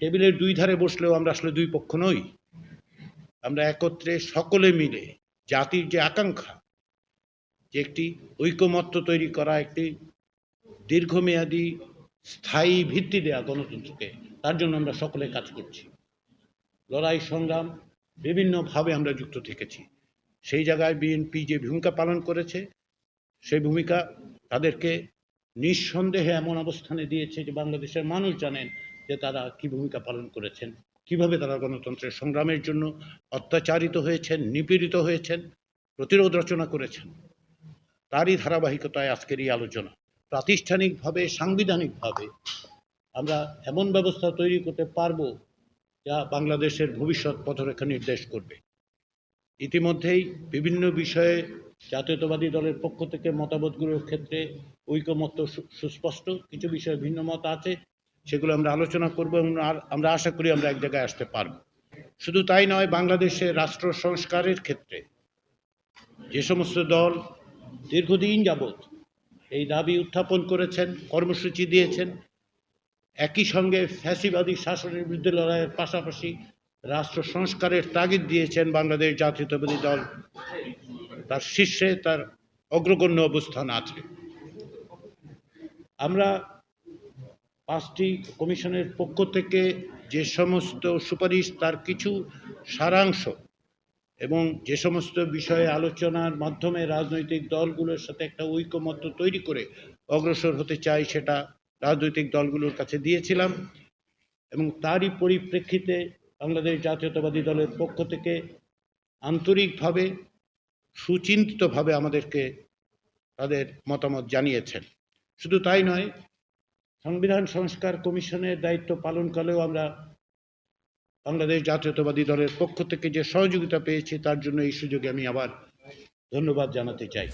টেবিলের দুই ধারে বসলেও আমরা আসলে দুই পক্ষ নই। আমরা একত্রে সকলে মিলে জাতির যে আকাঙ্ক্ষা, যে একটি ঐকমত্য তৈরি করা, একটি দীর্ঘমেয়াদী স্থায়ী ভিত্তি দেয়া গণতন্ত্রকে, তার জন্য আমরা সকলে কাজ করছি। লড়াই, সংগ্রাম বিভিন্নভাবে আমরা যুক্ত থেকেছি। সেই জায়গায় বিএনপি যে ভূমিকা পালন করেছে, সেই ভূমিকা তাদেরকে নিঃসন্দেহে এমন অবস্থানে দিয়েছে যে বাংলাদেশের মানুষ জানেন যে তারা কি ভূমিকা পালন করেছেন, কীভাবে তারা গণতন্ত্রের সংগ্রামের জন্য অত্যাচারিত হয়েছেন, নিপীড়িত হয়েছেন, প্রতিরোধ রচনা করেছেন, তারই ধারাবাহিকতায় আজকের এই আলোচনা। প্রাতিষ্ঠানিকভাবে, সাংবিধানিকভাবে আমরা এমন ব্যবস্থা তৈরি করতে পারব যা বাংলাদেশের ভবিষ্যৎ পথরেখা নির্দেশ করবে। ইতিমধ্যেই বিভিন্ন বিষয়ে জাতীয়তাবাদী দলের পক্ষ থেকে মতামতগুলোর ক্ষেত্রে ঐকমত্য সুস্পষ্ট, কিছু বিষয়ে ভিন্ন মত আছে। সেগুলো আমরা আলোচনা করব এবং আমরা আশা করি আমরা এক জায়গায় আসতে পারব। শুধু তাই নয়, বাংলাদেশের রাষ্ট্র সংস্কারের ক্ষেত্রে যে সমস্ত দল দীর্ঘদিন যাবৎ এই দাবি উত্থাপন করেছেন, কর্মসূচি দিয়েছেন, একই সঙ্গে ফ্যাসিবাদী শাসনের বিরুদ্ধে লড়াইয়ের পাশাপাশি রাষ্ট্র সংস্কারের তাগিদ দিয়েছেন বাংলাদেশ জাতীয়তাবাদী দল। তার শীর্ষে তার অগ্রগণ্য অবস্থান আছে। আমরা পাঁচটি কমিশনের পক্ষ থেকে যে সমস্ত সুপারিশ, তার কিছু সারাংশ এবং যে সমস্ত বিষয়ে আলোচনার মাধ্যমে রাজনৈতিক দলগুলোর সাথে একটা ঐকমত্য তৈরি করে অগ্রসর হতে চাই, সেটা রাজনৈতিক দলগুলোর কাছে দিয়েছিলাম এবং তারই পরিপ্রেক্ষিতে বাংলাদেশ জাতীয়তাবাদী দলের পক্ষ থেকে আন্তরিকভাবে, সুচিন্তিতভাবে আমাদেরকে তাদের মতামত জানিয়েছেন। শুধু তাই নয় সংবিধান সংস্কার কমিশনের দায়িত্ব পালনকালেও আমরা বাংলাদেশ জাতীয়তাবাদী দলের পক্ষ থেকে যে সহযোগিতা পেয়েছি, তার জন্য এই সুযোগে আমি আবার ধন্যবাদ জানাতে চাই।